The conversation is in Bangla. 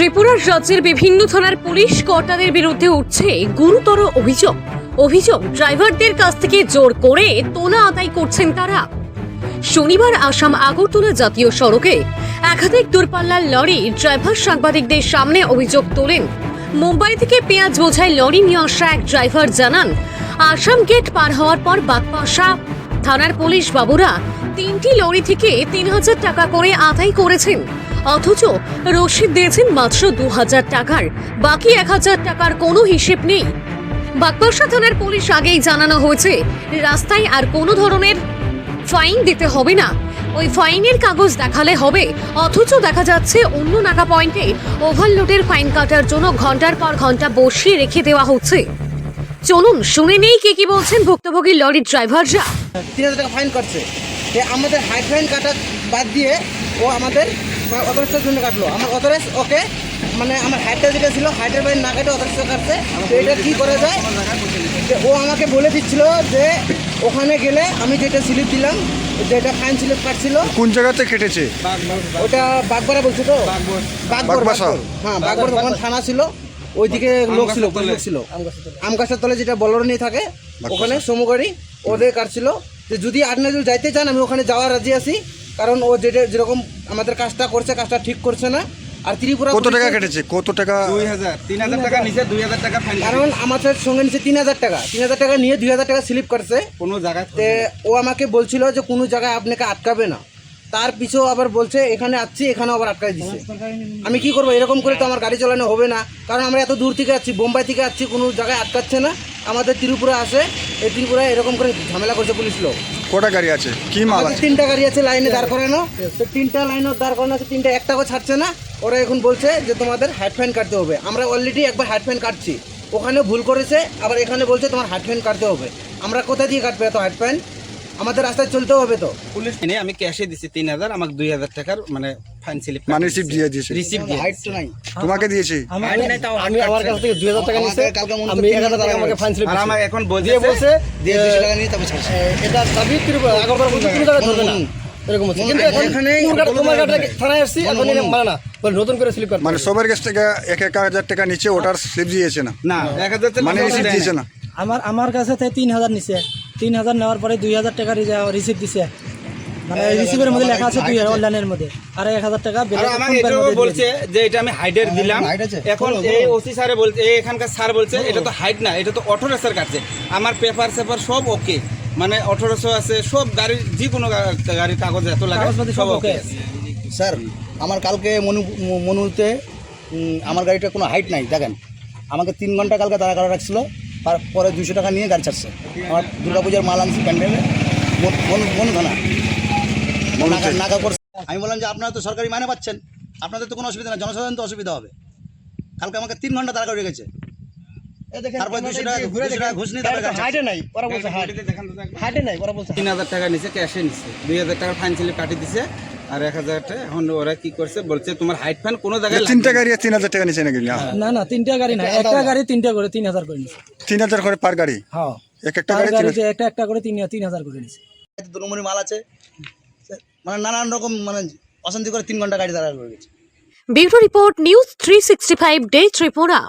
ত্রিপুরার রাজ্যের বিভিন্ন থানার পুলিশ কর্তাদের বিরুদ্ধে উঠছে গুরুতর অভিযোগ। অভিযোগ, ড্রাইভারদের কাছ থেকে জোর করে তোলা আদায় করছেন তারা। শনিবার আসাম আগরতলা জাতীয় সড়কে একাধিক দূরপাল্লার লরি ড্রাইভার সাংবাদিকদের সামনে অভিযোগ তোলেন। মুম্বাই থেকে পেঁয়াজ বোঝাই লরি নিয়ে আসা এক ড্রাইভার জানান, আসাম গেট পার হওয়ার পর বাগপাশা থানার পুলিশ বাবুরা তিনটি লরি থেকে তিন হাজার টাকা করে আদায় করেছেন। অথচ রসিদ দিয়েছেন মাত্র দু হাজার টাকার, বাকি এক হাজার টাকার কোনো হিসেব নেই। বাগপাশা থানার পুলিশ আগেই জানানো হয়েছে, রাস্তায় আর কোনো ধরনের ফাইন দিতে হবে না। ওই ফাইনের কাগজ দেখালে হবে, অথচ দেখা যাচ্ছে অন্য নাকা পয়েন্টে ওভারলোডের ফাইন কাটার জন্য ঘণ্টার পর ঘণ্টা বসিয়ে রেখে দেওয়া হচ্ছে। চলুন, শুনে নেই কে কি বলছেন ভুক্তভোগী লরির ড্রাইভাররা। তিন হাজার টাকা ফাইন কাটছে। আমাদের হাইট ফাইন কাটা বাদ দিয়ে ও আমাদের অথরাইজের জন্য কাটলো। আমার অথরাইজ ওকে মানে আমার হাইটটা যেটা ছিল হাইটের ফাইন না কাটে অথরাইজ কাটছে। তো এটা কী করা যায়? যে ও আমাকে বলে দিচ্ছিল যে ওখানে গেলে আমি যেটা স্লিপ দিলাম যেটা ফাইন স্লিপ কাটছিল কোন জায়গাতে কেটেছে? ওটা বাগবাড়া বলছো তো? বাগবর হ্যাঁ বাগবর ওখানে থানা ছিল ওইদিকে লোক ছিল লোক ছিল। আম গাছের তলে যেটা বলর নিয়ে থাকে ওখানে সমগাড়ি ওদের কাটছিল যে যদি যদি যাইতে চান আমি ওখানে যাওয়ার রাজি আছি। কারণ ও যেটা যেরকম আমাদের কাজটা করছে কাজটা ঠিক করছে না। আর ত্রিপুরা কত টাকা কেটেছে? কত টাকা? দুই হাজার। তিন হাজার টাকা নিচে দুই হাজার টাকা ফাইন কারণ আমাদের সঙ্গে নিচে তিন হাজার টাকা। তিন হাজার টাকা নিয়ে দুই হাজার টাকা স্লিপ করছে। কোনো জায়গাতে ও আমাকে বলছিল যে কোনো জায়গায় আপনাকে আটকাবে না। তার পিছেও আবার বলছে এখানে আসছি এখানেও আবার আটকাই দিচ্ছে আমি কি করব? এরকম করে তো আমার গাড়ি চালানো হবে না। কারণ আমরা এত দূর থেকে আসছি বোম্বাই থেকে আসছি কোনো জায়গায় আটকাচ্ছে না। আমাদের ত্রিপুরা আছে এই ত্রিপুরায় এরকম করে ঝামেলা করছে পুলিশ লোক। কটা গাড়ি আছে? কি মাল আছে? তিনটা গাড়ি আছে লাইনে দাঁড় করানো। তো তিনটা লাইনে দাঁড় করানো আছে তিনটা একটাও ছাড়ছে না। ওরা এখন বলছে যে তোমাদের হাইট ফাইন কাটতে হবে। আমরা অলরেডি একবার হাইট ফাইন কাটছি। ওখানে ভুল করেছে আবার এখানে বলছে তোমার হাইট ফাইন কাটতে হবে। আমরা কোথা দিয়ে কাটবে এত হাইট ফাইন আমাদের রাস্তায় চলতে হবে তো। পুলিশ আমি ক্যাশে দিছি তিন হাজার আমাকে দুই হাজার টাকার মানে ফাইন স্লিপ মানে রিসিপ্ট দিয়ে দিয়েছে। রিসিপ্ট দিয়ে হাইট তো নাই। তোমাকে দিয়েছে। আমি আমি আমার কাছ থেকে দুই হাজার টাকা নিচ্ছে আমি এক হাজার টাকা আমাকে ফাইন স্লিপ আর আমার এখন বলছে বলছে যে, দুশো টাকা নিয়ে তারপর ছাড়ছে। এটা দাবি ত্রিপুরা আগরতলা বলছে কোনো জায়গায় ধরবে না। এরকম হচ্ছে। কিন্তু এখন তোমার গাড়ি- থানায় আসছি এখন মানে না। নতুন করে স্লিপ মানে সবার কাছ থেকে এক এক হাজার টাকা নিচে ওটার স্লিপ দিয়েছে না। না এক হাজার টাকা মানে রিসিপ্ট দিয়েছে না। আমার আমার কাছে তিন হাজার নিছে। তিন হাজার নেওয়ার পরে দুই হাজার টাকা রিসিপ্ট দিছে। মানে রিসিপ্টের মধ্যে লেখা আছে দুই হাজার অনলাইনের মধ্যে। আর এক হাজার টাকা আমাকে এটাও বলছে যে এটা আমি হাইডের দিলাম। হাইট আছে? এখন এই ওসি স্যারে বলছে এখানকার স্যার বলছে এটা তো হাইট না এটা তো অঠরো স্যার কাটছে। আমার পেপার সেপার সব ওকে মানে অঠরোশো আছে সব গাড়ির যে কোনো গাড়ির কাগজ এত লাগে সব ওকে আছে স্যার আমার কালকে মনু মনুতে আমার গাড়িটা কোনো হাইট নাই দেখেন। আমাকে তিন ঘণ্টা কালকে তারা কাটা রাখছিল তারপরে দুশো টাকা নিয়ে গাড়ি ছাড়ছে। আমার দুর্গাপূজার মাল আনছি প্যান্ডেলে মন- মনু করছে। আমি বললাম যে আপনারা তো সরকারি মাইনে পাচ্ছেন। আপনাদের তো কোনো অসুবিধা নেই জনসাধারণ তো অসুবিধা হবে। কালকে আমাকে তিন ঘণ্টা তারা করে রেখেছে। তিন হাজার টাকা ক্যাশে নিছে। দুই হাজার ফাইন দিছে। আর এক হাজার টাকা এখন ওরা কি করছে বলছে তোমার হাইট ফাইন কোনো জায়গায় তিনটা গাড়ি তিন হাজার টাকা নিচে নাকি? না না না তিনটা গাড়ি না একটা গাড়ি। তিনটা করে তিন হাজার করে নিছে। তিন হাজার করে পার গাড়ি? হ্যাঁ। এক একটা গাড়ি একটা একটা করে তিন তিন হাজার করে নিছে। মাল আছে। মানে নানান রকম মানে অশান্তি করে তিন ঘণ্টা গাড়ি তারা করে গেছে bureau report news three sixty five day Tripura.